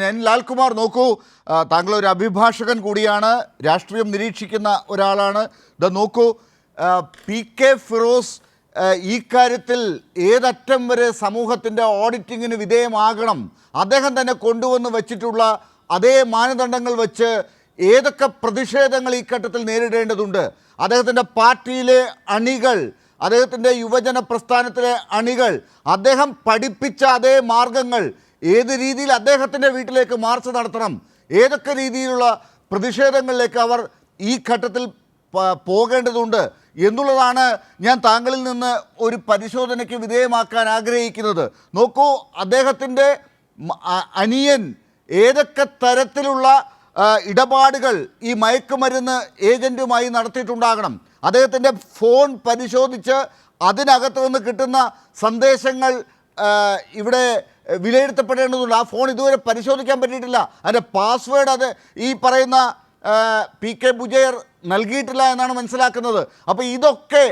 ഞാൻ ലാൽകുമാർ നോക്കൂ. താങ്കൾ ഒരു അഭിഭാഷകൻ കൂടിയാണ്. രാഷ്ട്രീയം നിരീക്ഷിക്കുന്ന ഒരാളാണ്. ഇത് നോക്കൂ. പി കെ ഫിറോസ് ഈ കാര്യത്തിൽ ഏതറ്റം വരെ സമൂഹത്തിന്റെ ഓഡിറ്റിങ്ങിന് വിധേയമാകണം. അദ്ദേഹം തന്നെ കൊണ്ടുവന്ന് വച്ചിട്ടുള്ള അതേ മാനദണ്ഡങ്ങൾ വെച്ച് ഏതൊക്കെ പ്രതിഷേധങ്ങൾ ഈ ഘട്ടത്തിൽ നേരിടേണ്ടതുണ്ട്? അദ്ദേഹത്തിന്റെ പാർട്ടിയിലെ അണികൾ അദ്ദേഹത്തിന്റെ യുവജന പ്രസ്ഥാനത്തിലെ അണികൾ അദ്ദേഹം പഠിപ്പിച്ച അതേ മാർഗങ്ങൾ ഏത് രീതിയിൽ അദ്ദേഹത്തിന്റെ വീട്ടിലേക്ക് മാർച്ച് നടത്തണം ഏതൊക്കെ രീതിയിലുള്ള പ്രതിഷേധങ്ങളിലേക്ക് അവർ ഈ ഘട്ടത്തിൽ പോകേണ്ടതുണ്ട് എന്നുള്ളതാണ് ഞാൻ താങ്കളിൽ നിന്ന് ഒരു പരിശോധനയ്ക്ക് വിധേയമാക്കാൻ ആഗ്രഹിക്കുന്നത്. നോക്കൂ അദ്ദേഹത്തിന്റെ അനിയൻ ഏതൊക്കെ തരത്തിലുള്ള ഇടപാടുകൾ ഈ മയക്കുമരുന്ന് ഏജന്റുമായി നടത്തിയിട്ടുണ്ടാകണം. അദ്ദേഹത്തിന്റെ ഫോൺ പരിശോധിച്ച് അതിനകത്ത് നിന്ന് കിട്ടുന്ന സന്ദേശങ്ങൾ ഇവിടെ വിലയിരുത്തപ്പെടേണ്ടതുണ്ട്. ആ ഫോൺ ഇതുവരെ പരിശോധിക്കാൻ പറ്റിയിട്ടില്ല. അതിന്റെ പാസ്വേഡ് അത് ഈ പറയുന്ന പി കെ ബുജയർ നൽകിയിട്ടില്ല എന്നാണ് മനസ്സിലാക്കുന്നത്. അപ്പോൾ ഇതൊക്കെ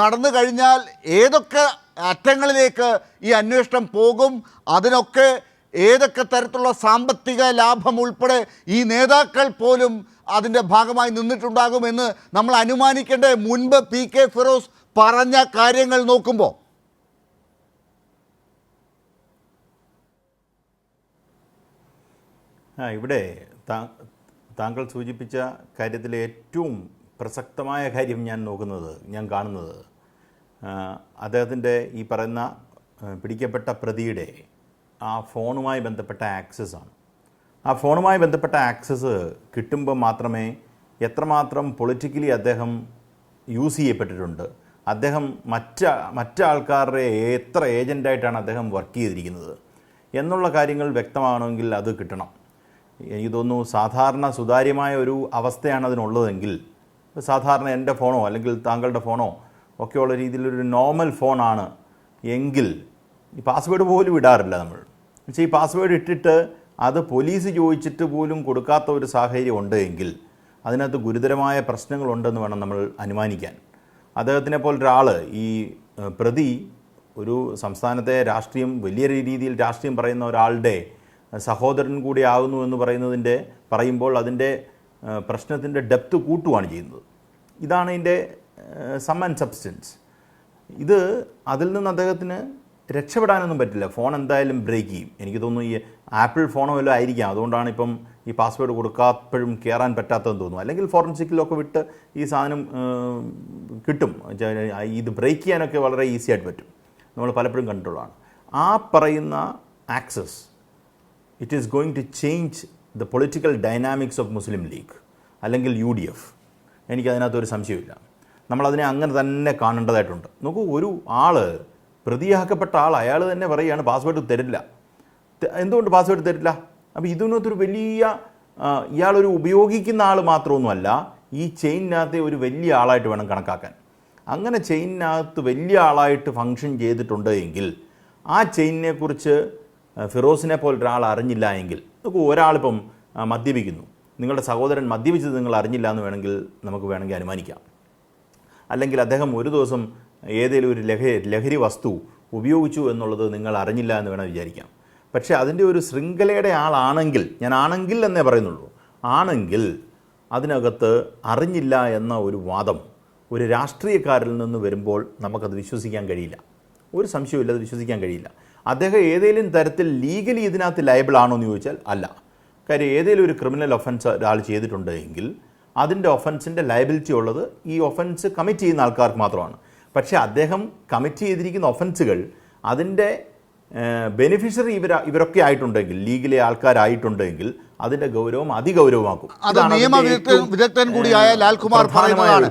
നടന്നു കഴിഞ്ഞാൽ ഏതൊക്കെ അറ്റങ്ങളിലേക്ക് ഈ അന്വേഷണം പോകും? അതിനൊക്കെ ഏതൊക്കെ തരത്തിലുള്ള സാമ്പത്തിക ലാഭം ഉൾപ്പെടെ ഈ നേതാക്കൾ പോലും അതിന്റെ ഭാഗമായി നിന്നിട്ടുണ്ടാകുമെന്ന് നമ്മൾ അനുമാനിക്കേണ്ട? മുൻപ് പി കെ ഫിറോസ് പറഞ്ഞ കാര്യങ്ങൾ നോക്കുമ്പോൾ ആ ഇവിടെ താങ്കൾ സൂചിപ്പിച്ച കാര്യത്തിൽ ഏറ്റവും പ്രസക്തമായ കാര്യം ഞാൻ നോക്കുന്നത് ഞാൻ കാണുന്നത് അദ്ദേഹത്തിന്റെ ഈ പറയുന്ന പിടിക്കപ്പെട്ട പ്രതിയുടെ ആ ഫോണുമായി ബന്ധപ്പെട്ട ആക്സസ് ആണ്. ആ ഫോണുമായി ബന്ധപ്പെട്ട ആക്സസ് കിട്ടുമ്പോൾ മാത്രമേ എത്രമാത്രം പൊളിറ്റിക്കലി അദ്ദേഹം യൂസ് ചെയ്യപ്പെട്ടിട്ടുണ്ട്. അദ്ദേഹം മറ്റ മറ്റാൾക്കാരുടെ എത്ര ഏജന്റായിട്ടാണ് അദ്ദേഹം വർക്ക് ചെയ്തിരിക്കുന്നത്? എന്നുള്ള കാര്യങ്ങൾ വ്യക്തമാണെങ്കിൽ അത് കിട്ടണം. എനിക്ക് തോന്നുന്നു സാധാരണ സുതാര്യമായ ഒരു അവസ്ഥയാണ് അതിനുള്ളതെങ്കിൽ സാധാരണ എന്റെ ഫോണോ അല്ലെങ്കിൽ താങ്കളുടെ ഫോണോ ഒക്കെയുള്ള രീതിയിലൊരു നോർമൽ ഫോണാണ് എങ്കിൽ ഈ പാസ്വേഡ് പോലും ഇടാറില്ല നമ്മൾ. പക്ഷേ ഈ പാസ്വേഡ് ഇട്ടിട്ട് അത് പോലീസ് ചോദിച്ചിട്ട് പോലും കൊടുക്കാത്ത ഒരു സാഹചര്യം ഉണ്ട് എങ്കിൽ അതിനകത്ത് ഗുരുതരമായ പ്രശ്നങ്ങളുണ്ടെന്ന് വേണം നമ്മൾ അനുമാനിക്കാൻ. അദ്ദേഹത്തിനെ പോലൊരാൾ ഈ പ്രതി ഒരു സംസ്ഥാനത്തെ രാഷ്ട്രീയം വലിയ രീതിയിൽ രാഷ്ട്രീയം പറയുന്ന ഒരാളുടെ സഹോദരൻ കൂടി ആകുന്നു എന്ന് പറയുന്നതിന്റെ പറയുമ്പോൾ അതിന്റെ പ്രശ്നത്തിന്റെ ഡെപ്ത് കൂട്ടുകയാണ് ചെയ്യുന്നത്. ഇതാണ് ഇതിന്റെ സം ആൻഡ് സബ്സ്റ്റൻസ് ഇത് അതിൽ നിന്ന് അദ്ദേഹത്തിന് രക്ഷപ്പെടാനൊന്നും പറ്റില്ല. ഫോൺ എന്തായാലും ബ്രേക്ക് ചെയ്യും. എനിക്ക് തോന്നുന്നു ഈ ആപ്പിൾ ഫോണോ വല്ലതും ആയിരിക്കാം. അതുകൊണ്ടാണ് ഇപ്പം ഈ പാസ്വേഡ് കൊടുക്കാത്തപ്പോഴും കയറാൻ പറ്റാത്തതെന്ന് തോന്നുന്നു. അല്ലെങ്കിൽ ഫോറൻസിക്കിലൊക്കെ വിട്ട് ഈ സാധനം കിട്ടും. ഇത് ബ്രേക്ക് ചെയ്യാനൊക്കെ വളരെ ഈസി ആയിട്ട് പറ്റും. നമ്മൾ പലപ്പോഴും കണ്ടിട്ടുള്ളതാണ് ആ പറയുന്ന access it is going to change the political dynamics of Muslim League അല്ലെങ്കിൽ യു ഡി എഫ് എനിക്കതിനകത്തൊരു സംശയമില്ല നമ്മളതിനെ അങ്ങനെ തന്നെ കാണേണ്ടതായിട്ടുണ്ട്. നോക്കൂ ഒരു ആൾ പ്രതിയാക്കപ്പെട്ട ആൾ അയാൾ തന്നെ പറയുകയാണ് പാസ്വേഡ് തരില്ല. എന്തുകൊണ്ട് പാസ്വേഡ് തരില്ല? അപ്പോൾ ഇതിനകത്തൊരു വലിയ ഇയാളൊരു ഉപയോഗിക്കുന്ന ആൾ മാത്രമൊന്നുമല്ല ഈ ചെയിനകത്തെ ഒരു വലിയ ആളായിട്ട് വേണം കണക്കാക്കാൻ. അങ്ങനെ ചെയിനകത്ത് വലിയ ആളായിട്ട് ഫങ്ഷൻ ചെയ്തിട്ടുണ്ട് എങ്കിൽ ആ ചെയിനിനെ കുറിച്ച് ഫിറോസിനെ ഒരാൾ അറിഞ്ഞില്ല എങ്കിൽ ഒരാളിപ്പം മദ്യപിക്കുന്നു. നിങ്ങളുടെ സഹോദരൻ മദ്യപിച്ചത് നിങ്ങൾ അറിഞ്ഞില്ല എന്ന് വേണമെങ്കിൽ നമുക്ക് വേണമെങ്കിൽ അനുമാനിക്കാം. അല്ലെങ്കിൽ അദ്ദേഹം ഒരു ദിവസം ഏതെങ്കിലും ഒരു ലഹരി ലഹരി വസ്തു ഉപയോഗിച്ചു എന്നുള്ളത് നിങ്ങൾ അറിഞ്ഞില്ല എന്ന് വേണം വിചാരിക്കാം. പക്ഷേ അതിന്റെ ഒരു ശൃംഖലയുടെ ആളാണെങ്കിൽ ഞാൻ ആണെങ്കിൽ എന്നേ പറയുന്നുള്ളൂ. ആണെങ്കിൽ അതിനകത്ത് അറിഞ്ഞില്ല എന്ന ഒരു വാദം ഒരു രാഷ്ട്രീയക്കാരിൽ നിന്ന് വരുമ്പോൾ നമുക്കത് വിശ്വസിക്കാൻ കഴിയില്ല. ഒരു സംശയമില്ല അത് വിശ്വസിക്കാൻ കഴിയില്ല. അദ്ദേഹം ഏതെങ്കിലും തരത്തിൽ ലീഗലി ഇതിനകത്ത് ലയബിൾ ആണോ എന്ന് ചോദിച്ചാൽ അല്ല. കാര്യം ഏതെങ്കിലും ഒരു ക്രിമിനൽ ഒഫൻസ് ഒരാൾ ചെയ്തിട്ടുണ്ട് എങ്കിൽ അതിന്റെ ഒഫൻസിന്റെ ലയബിലിറ്റി ഉള്ളത് ഈ ഒഫൻസ് കമ്മിറ്റ് ചെയ്യുന്ന ആൾക്കാർക്ക് മാത്രമാണ്. പക്ഷേ അദ്ദേഹം കമ്മിറ്റ് ചെയ്തിരിക്കുന്ന ഒഫൻസുകൾ അതിന്റെ ബെനിഫിഷ്യറി ഇവർ ഇവരൊക്കെ ആയിട്ടുണ്ടെങ്കിൽ ലീഗിലെ ആൾക്കാരായിട്ടുണ്ടെങ്കിൽ അതിന്റെ ഗൗരവം അതിഗൗരവമാക്കും. അത് ഇതാണ് അതിന്റെ വിദഗ്ധൻ കൂടിയായ ലാൽകുമാർ പറയുന്നതാണ്.